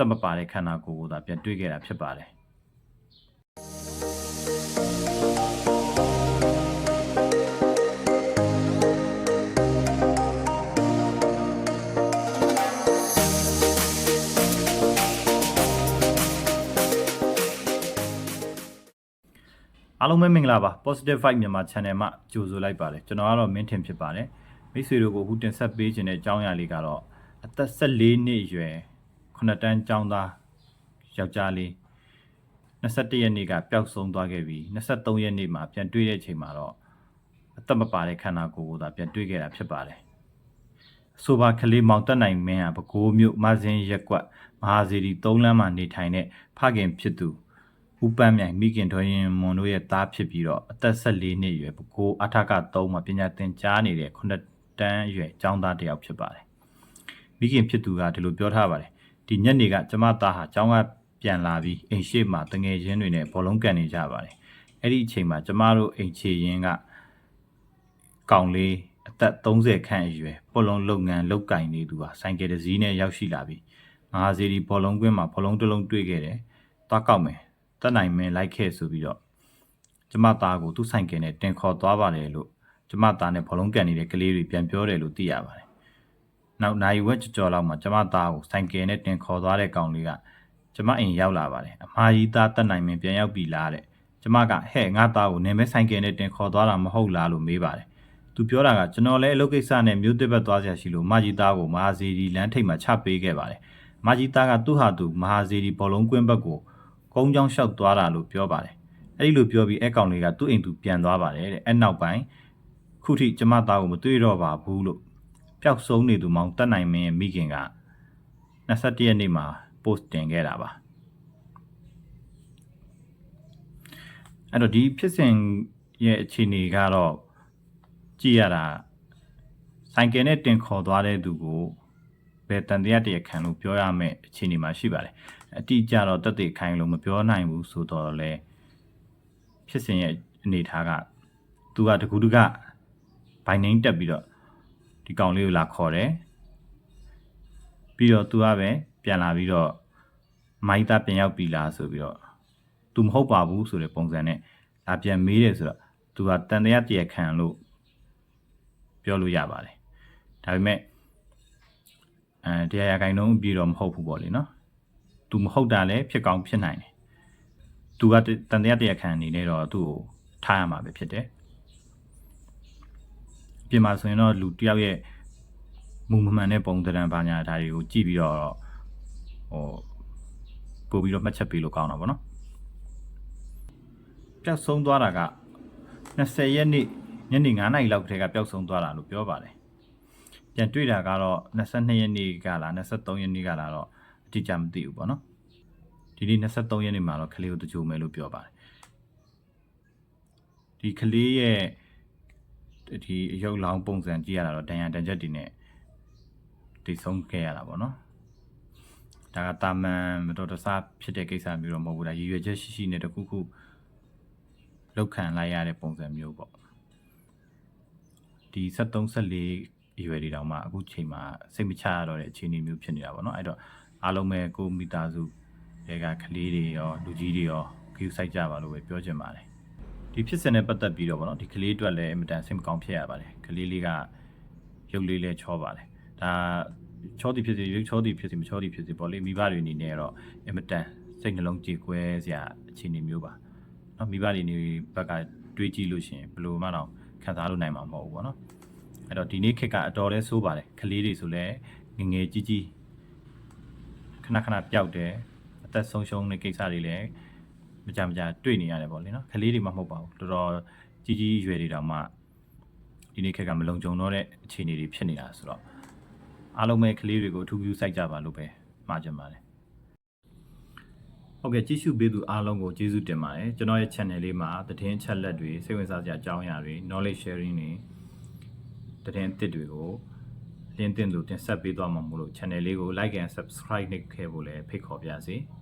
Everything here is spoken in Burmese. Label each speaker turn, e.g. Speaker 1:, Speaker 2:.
Speaker 1: သက်မပါတဲ့ခန္ဓာကိုယ်ကိုသာပြန်တွေ့ခဲ့တာဖြစ်ပါတယ်အားလုံးပဲမင်္ဂလာပါ Positive Vibe မြန်မာ Channel မှာကြိုဆိုလိုက်ပါတယ်ကျွန်တော်ကတော့မင်းထင်ဖြစ်ပါတယ်မိတ်ဆွေတို့ကိုအခုတင်ဆက်ပေးခြင်းတဲ့အကြောင်းအရာလေးကတော့အသက်14နှစ်အရွယ် 9တန်းကျောင်းသားယောက်ျားလေး21ရက်နေ့ကပျောက်ဆုံးသွားခဲ့ပြီး23ရက်နေ့မှာပြန်တွေ့တဲ့အချိန်မှာတော့အသက်မပါတဲ့ခန္ဓာကိုယ်ကိုသာပြန်တွေ့ခဲ့တာဖြစ်ပါတယ်အဆိုပါကလေးမောင်တက်နိုင်မင်းဟာပဲခူးမြို့မဇင်းရက်ကွက်မဟာစီရီ3လမ်းမှာနေထိုင်တဲ့ဖခင်ဖြစ်သူဦးပန်းမြိုင်မိခင်တော်ရင်မွန်တို့ရဲ့သားဖြစ်ပြီးတော့အသက်14နှစ်အရွယ်ပကိုးအထက3မှာပညာသင်ကြားနေတဲ့ခုနှစ်တန်းအရွယ်ကျောင်းသားတစ်ယောက်ဖြစ်ပါတယ်။မိခင်ဖြစ်သူကဒီလိုပြောထားပါတယ်။ ဒီညနေကကျမသားဟာကျောင်းကပြန်လာပြီးအိမ်ရှိမှတငယ်ချင်းတွေနဲ့ဘောလုံးကန်နေကြပါတယ်။အဲ့ဒီအချိန်မှာကျမတို့အိမ်ချေရင်းကကောင်လေးအသက်30ခန့်အရွယ်ဘောလုံးလုပ်ငန်းလုပ်ကင်နေသူဟာဆိုင်ကယ်တစ်စီးနဲ့ရောက်ရှိလာပြီးမဟာစီရီဘောလုံးကွင်းမှာဘောလုံးတစ်လုံးတွေ့ခဲ့တယ်။သွားကောက်မယ်တက်နိုင်မင်းလိုက်ခဲ့ဆိုပြီးတော့ကျမသားကိုသူ့ဆိုင်ကယ်နဲ့တင်ခေါ်သွားပါတယ်လို့ကျမသားနဲ့ဘောလုံးကန်နေတဲ့ကလေးတွေပြန်ပြောတယ်လို့သိရပါတယ်။ နောက်နိုင်ဝက်ကြော်ကြော်လောက်မှာကျမသားကိုဆိုင်ကယ်နဲ့တင်ခေါ်သွားတဲ့ကောင်လေးကကျမအိမ်ရောက်လာပါတယ်။အမကြီးသားတက်နိုင်မင်းပြန်ရောက်ပြီလားတဲ့။ကျမကဟဲ့ငါသားကိုနေမဲဆိုင်ကယ်နဲ့တင်ခေါ်သွားတာမဟုတ်လားလို့မေးပါတယ်။သူပြောတာကကျွန်တော်လည်းအလုပ်ကိစ္စနဲ့မြို့တစ်ပတ်သွားစရာရှိလို့မကြီးသားကိုမဟာစီဒီလမ်းထိပ်မှာချပေးခဲ့ပါတယ်။မကြီးသားကသူ့ဟာသူမဟာစီဒီဘောလုံးကွင်းဘက်ကိုကုန်းချောင်းလျှောက်သွားတာလို့ပြောပါတယ်အဲ့ဒီလိုပြောပြီးအဲ့ကောင်လေးကသူ့အိမ်သူပြန်သွားပါတယ်တဲ့အဲ့နောက်ပိုင်းခုထိကျမသားကိုမတွေ့တော့ပါဘူးလို့ ပျောက်ဆုံးနေသူမောင်တက်နိုင်မင်းရဲ့မိခင်က21ရက်နေ့မှာ post တင်ခဲ့တာပါအဲ့တော့ဒီဖြစ်စဉ်ရဲ့အခြေအနေကတော့ကြည့်ရတာဆိုင်ကယ်နဲ့တင်ခေါ်သွားတဲ့သူကိုဘယ်တန်တရားတရားခံလို့ပြောရမယ့်အခြေအနေမှာရှိပါတယ်အတိအကျတော့တက်တဲ့ခိုင်းလို့မပြောနိုင်ဘူးဆိုတော့လေဖြစ်စဉ်ရဲ့အနေထားကသူကတကူတကဘိုင်နှင်းတက်ပြီးတော့ ဒီကောင်လေးကိုလာခေါ်တယ်ပြီးတော့သူကပဲပြန်လာပြီးတော့မိုင်းသားပြန်ရောက်ပြီလားဆိုပြီးတော့သူမဟုတ်ပါဘူးဆိုတဲ့ပုံစံနဲ့လာပြန်မေးတယ်ဆိုတော့သူကတန်တရားတရားခံလို့ပြောလို့ရပါတယ်ဒါပေမဲ့အဲတရားရဂိုင်လုံးအပြည့်တော့မဟုတ်ဘူးပေါ့လေနော် तू မဟုတ်တာလည်းဖြစ်ကောင်းဖြစ်နိုင်တယ်။ तू ကတန်တရားတရားခံအနေနဲ့တော့သူ့ကိုထားရမှာပဲဖြစ်တယ်။ ပြင်မှာဆိုရင်တော့လူတယောက်ရဲ့မူမမှန်တဲ့ပုံသဏ္ဍာန်ဘာညာဒါတွေကိုကြည့်ပြီးတော့ဟိုပို့ပြီးတော့မှတ်ချက်ပေးလို့ကောင်းတာပေါ့နော်။ပျောက်ဆုံးသွားတာက20ရက်နေ့ညနေ9:00နာရီလောက်ကတည်းကပျောက်ဆုံးသွားတာလို့ပြောပါတယ်။ပြန်တွေ့တာကတော့22ရက်နေ့ကလား23ရက်နေ့ကလားတော့အတိအကျမသိဘူးပေါ့နော်ဒီနေ့23ရက်နေ့မှာတော့ကလေးကိုတကြိုမယ်လို့ပြောပါတယ်ဒီကလေးရဲ့ ဒီအယုတ်လောင်းပုံစံကြည့်ရတာတော့ဒဏ်ရာတန်ချက်တွေနဲ့တိတ်ဆုံးခဲ့ရတာပေါ့နော်ဒါကတာမန်မတော်တဆဖြစ်တဲ့ကိစ္စမျိုးတော့မဟုတ်ဘူးဒါရည်ရွယ်ချက်ရှိရှိနဲ့တခုခုလောက်ခံလိုက်ရတဲ့ပုံစံမျိုးပေါ့ဒီ73 74အရွယ်တွေတောင်မှအခုချိန်မှာစိတ်မချရတော့တဲ့အခြေအနေမျိုးဖြစ်နေတာပေါ့နော်အဲ့တော့အားလုံးပဲကိုမိသားစုတွေကကလေးတွေရောလူကြီးတွေရောဂရုစိုက်ကြပါလို့ပဲပြောချင်ပါတယ် ဒီဖြစ်စဉ်နဲ့ပတ်သက်ပြီးတော့ဗောနော်ဒီကလေးအတွက်လည်းအင်မတန်စိတ်မကောင်းဖြစ်ရပါတယ်ကလေးလေးကရုပ်လေးလဲချောပါတယ်ဒါချောသည်ဖြစ်စေရုပ်ချောသည်ဖြစ်စေမချောသည်ဖြစ်စေပေါ့လေမိဘတွေအနေနဲ့တော့အင်မတန်စိတ်နှလုံးကြေကွဲစရာအခြေအနေမျိုးပါနော်မိဘတွေနေဘက်ကတွေးကြည့်လို့ရှိရင်ဘယ်လိုမှတော့ခံစားလို့နိုင်မှာမဟုတ်ဘူးပေါ့နော်အဲ့တော့ဒီနေ့ခေတ်ကအတော်လဲဆိုးပါတယ်ကလေးတွေဆိုလဲငငယ်ကြီးကြီးခဏခဏပျောက်တယ်အသက်ဆုံးရှုံးတဲ့ကိစ္စတွေလည်းမ ကြမကြတွေ့နေရတယ်ပေါ့လေနော်ကလေးတွေမှမဟုတ်ပါဘူးတော်တော်ကြီးကြီးရွယ်တွေတောင်မှဒီနေ့ခေတ်ကမလုံခြုံတော့တဲ့အခြေအနေတွေဖြစ်နေတာဆိုတော့အားလုံးပဲကလေးတွေကိုအထူးပြုစိုက်ကြပါလို့ပဲမှာချင်ပါတယ်ဟုတ်ကဲ့ကြည့်ရှုပေးသူအားလုံးကိုကျေးဇူးတင်ပါတယ်ကျွန်တော်ရဲ့ channel လေးမှာသတင်းအချက်လက်တွေစိတ်ဝင်စားစရာအကြောင်းအရာတွေ knowledge sharing တွေသတင်းအသစ်တွေကိုလင်းတင်လို့တင်ဆက်ပေးသွားမှာမို့လို့ channel လေးကို like and subscribe နှိပ်ခဲ့ဖို့လည်းဖိတ်ခေါ်ပါရစေ။